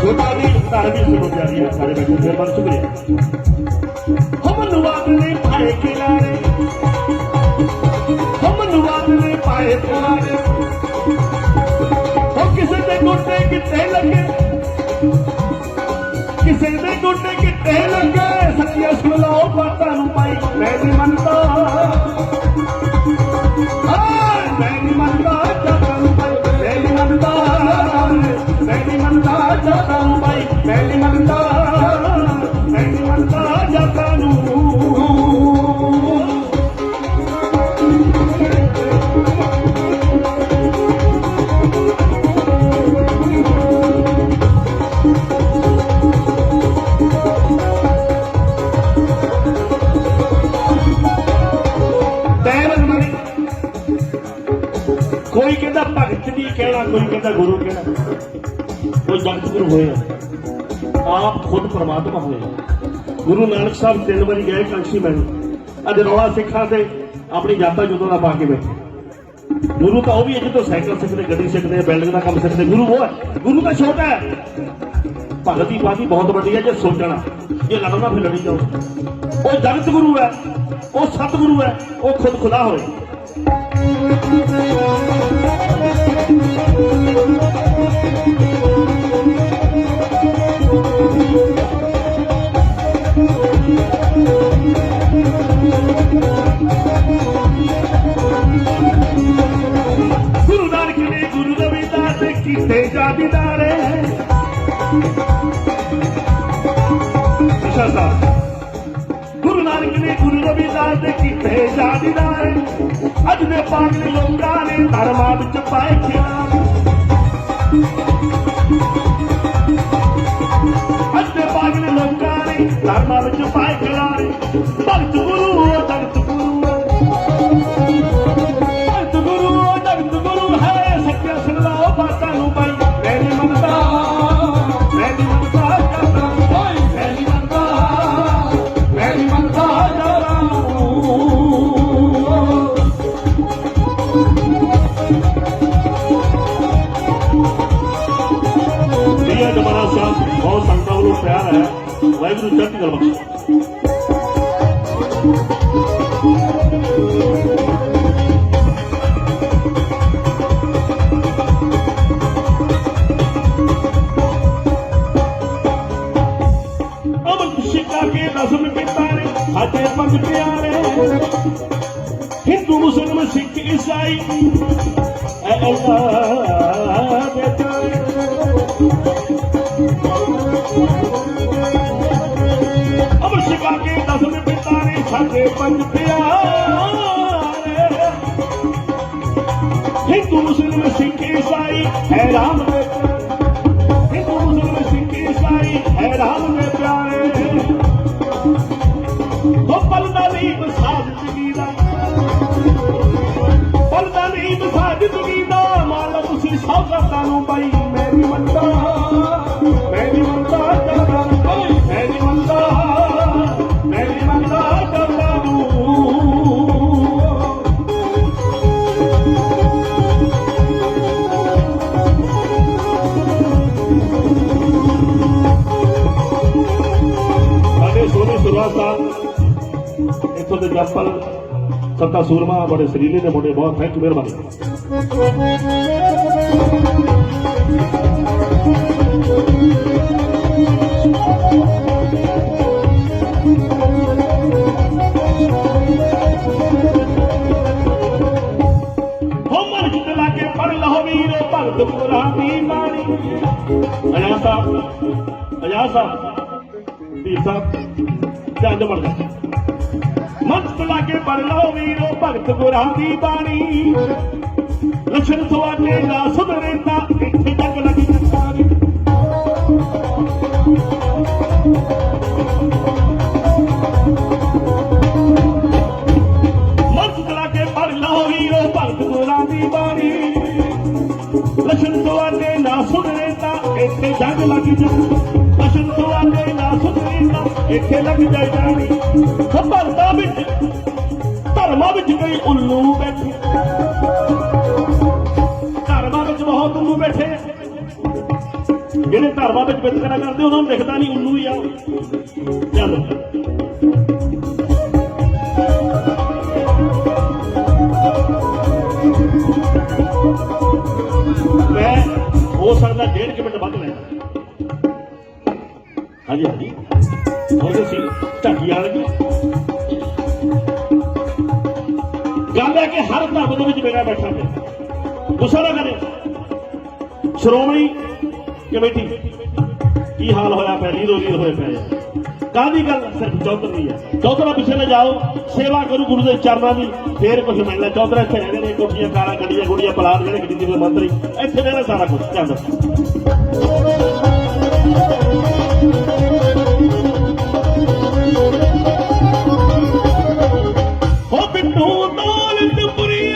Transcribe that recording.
ਛੋਟਾ ਦੀ ਧਾਰਮਿਕ ਸੁਣੋ ਪਿਆਰੀ ਹੈ ਸਾਰੇ ਬੈਠੇ ਫਿਰ ਬਹੁਤ ਸ਼ੁਕਰੀਆ ਹਮ ਨਵਾਬ ਨੇ ਪਾਏ ਕਿਨਾਰੇ ਹਮ ਨਵਾਬ ਨੇ ਪਾਏ ਪੁਰਾਣੇ ਉਹ ਕਿਸੇ ਦੇ ਗੋਟੇ ਕਿੱਥੇ ਲੱਗੇ ਕਿਸੇ ਦੇ ਗੋਟੇ ਕਿੱਥੇ ਲੱਗੇ ਸੱਚੀਆਂ ਸੁਣ ਲਓ ਬਾਤਾਂ ਨੂੰ ਪਾਈ ਮੈਂ ਨਹੀਂ ਮੰਨਦਾ। ਕਹਿਣਾ ਗੁਰੂ ਕਹਿਣਾ ਕੋਈ ਜਗਤ ਗੁਰੂ ਹੋਇਆ। ਆਪ ਖੁਦ ਪ੍ਰਮਾਤਮਾ ਹੋਇਆ। ਗੁਰੂ ਨਾਨਕ ਸਾਹਿਬ ਤਿੰਨ ਵਾਰੀ ਗਏ ਕਾਂਸ਼ੀ ਮੈਨੂੰ ਅੱਜ ਰੌਲਾ ਸਿੱਖਾਂ ਤੇ ਆਪਣੀ ਜਾਤਾਂ ਜੁਦੋਂ ਦਾ ਪਾ ਕੇ ਬੈਠੇ। ਗੁਰੂ ਤਾਂ ਉਹ ਵੀ ਜਦੋਂ ਸਾਈਕਲ ਸਿੱਖਦੇ, ਗੱਡੀ ਸਿੱਖਦੇ, ਬਿਲਡਿੰਗ ਦਾ ਕੰਮ ਸਿੱਖਦੇ। ਗੁਰੂ ਉਹ ਹੈ। ਗੁਰੂ ਤਾਂ ਛੋਟਾ ਹੈ। ਭਗਤ ਦੀ ਬਾਤੀ ਬਹੁਤ ਵੱਡੀ ਹੈ, ਜੇ ਸੋਚਣਾ। ਜੇ ਲੜਨਾ ਫਿਰ ਲੜੀ ਜਾਓ। ਉਹ ਜਗਤ ਗੁਰੂ ਹੈ। ਉਹ ਸਤਿਗੁਰੂ ਹੈ। ਉਹ ਖੁਦ ਖੁਦਾ ਹੋਏ। ਕੀਤੇ ਜਾਬੀਦਾਰੇ ਅੱਛਾ ਗੁਰੂ ਨਾਨਕ ਨੇ ਗੁਰੂ ਰਵਿਦਾਸ ਦੇ ਕੀਤੇ ਜਾਬੀਦਾਰੇ ਅੱਜ ਦੇ ਪਾਗਲ ਲੋਕਾਂ ਨੇ ਧਰਮਾਂ ਵਿੱਚ ਪਾਏ ਖਿਆਲ। ਅੱਜ ਦੇ ਪਾਗਲ ਲੋਕਾਂ ਨੇ ਧਰਮਾਂ ਵਿੱਚ ਪਾਏ ਖਿਆਲ। ਭਗਤ अम सिखा हिंदू मुस्लिम सिख ईसाई ਸਾਡੇ ਪੰਜ ਪਿਆਰੇ। ਹਿੰਦੂ, ਮੁਸਲਮਾਨ, ਸਿੱਖ, ਈਸਾਈ, ਹੈ ਰਾਮ ਦੇ ਹਿੰਦੂ, ਮੁਸਲਮਾਨ, ਸਿੱਖ, ਈਸਾਈ, ਹੈ ਰਾਮ ਦੇ ਪਿਆਰੇ। ਉਹ ਪਲ ਦਾ ਨਹੀਂ ਬਸਾ ਜ਼ਿੰਦਗੀ ਦਾ। ਪਲ ਦਾ ਨਹੀਂ ਬਸਾ ਦਾ ਮਾਲਕ ਤੁਸੀਂ ਸੌਗਾਤਾਂ ਨੂੰ ਬਾਈ ਸਾਹਿਬ ਸੱਤਾ ਸੂਰਮਾ, ਬੜੇ ਸਰੀਲੇ ਦੇ ਮੁੰਡੇ, ਬਹੁਤ ਥੈਂਕ ਯੂ ਮਿਹਰਬਾਨੀ। ਹੋ ਮਨ ਭਗਤ ਪੁਰਾਂ ਬਾਣੀ। ਅਜਾ ਸਾਹਿਬ ਅਜਾ ਸਾਹਿਬ, ਵੀਰ ਸਾਹਿਬ, ਜੰਜ ਬਣਦਾ ਜਾ ਮੰਤ ਲਾਗੇ ਪੜ ਲਓ ਵੀਰੋ, ਭਗਤ ਗੁਰਾਂ ਦੀ ਬਾਣੀ। ਲਛਣ ਤੁਹਾਡੇ ਨਾ ਸੁਧਰੇ ਤਾਂ ਇੱਥੇ ਜਗ ਲੱਗੀ ਜਸਾਰੀ ਇੱਥੇ ਲੱਗ ਜਾਈਦਾ ਨਹੀਂ। ਭਰਤਾ ਵਿੱਚ, ਧਰਮਾਂ ਵਿੱਚ ਕਈ ਉੱਲੂ ਬੈਠੇ। ਧਰਮਾਂ ਵਿੱਚ ਬਹੁਤ ਉੱਲੂ ਬੈਠੇ। ਜਿਹੜੇ ਧਰਮਾਂ ਵਿੱਚ ਵਿਤਕਰਾ ਕਰਦੇ, ਉਹਨਾਂ ਨੂੰ ਦਿਖਦਾ ਨਹੀਂ ਉੱਲੂ ਹੀ ਆ। ਚੱਲ। ਮੈਂ ਹੋ ਸਕਦਾ 1.5 ਮਿੰਟ ਵੱਧ ਲੈਣਾ। ਹਾਂਜੀ ਹਾਂਜੀ। ਹੋਰ ਸੀ ਢਾਕੀ ਆ ਗੱਲ ਹੈ ਕਿ ਹਰ ਧਰਮ ਦੇ ਵਿੱਚ ਮੇਰਾ ਬੈਠਾ ਪਿਆ। ਗੁੱਸਾ ਨਾ ਕਰੇ। ਸ਼੍ਰੋਮਣੀ ਕਮੇਟੀ, ਕੀ ਹਾਲ ਹੋਇਆ ਪਿਆ? ਲੀਰੋ ਲੀਰ ਹੋਏ ਪਏ ਆ ਕਾਹਦੀ ਗੱਲ ਸਿਰਫ ਚੌਧਰੀ ਹੈ। ਚੌਧਰਾ ਪਿੱਛੇ ਨਾ ਜਾਓ। ਸੇਵਾ ਕਰੂ ਗੁਰੂ ਦੇ ਚਰਨਾਂ ਦੀ। ਫੇਰ ਕੁਝ ਮਿਲਣਾ ਚੌਧਰਾ ਇੱਥੇ ਰਹਿੰਦੇ ਨੇ। ਕੋਠੀਆਂ ਕਾਰਾਂ, ਗੱਡੀਆਂ ਗੁੜੀਆਂ, ਪਲਾਟ ਜਿਹੜੇ ਗੱਡੀ ਦੇ ਮੰਤਰੀ। ਇੱਥੇ ਰਹਿਣਾ ਸਾਰਾ ਕੁਝ ਚੱਲ ਹੋ ਬਿੱਟੂ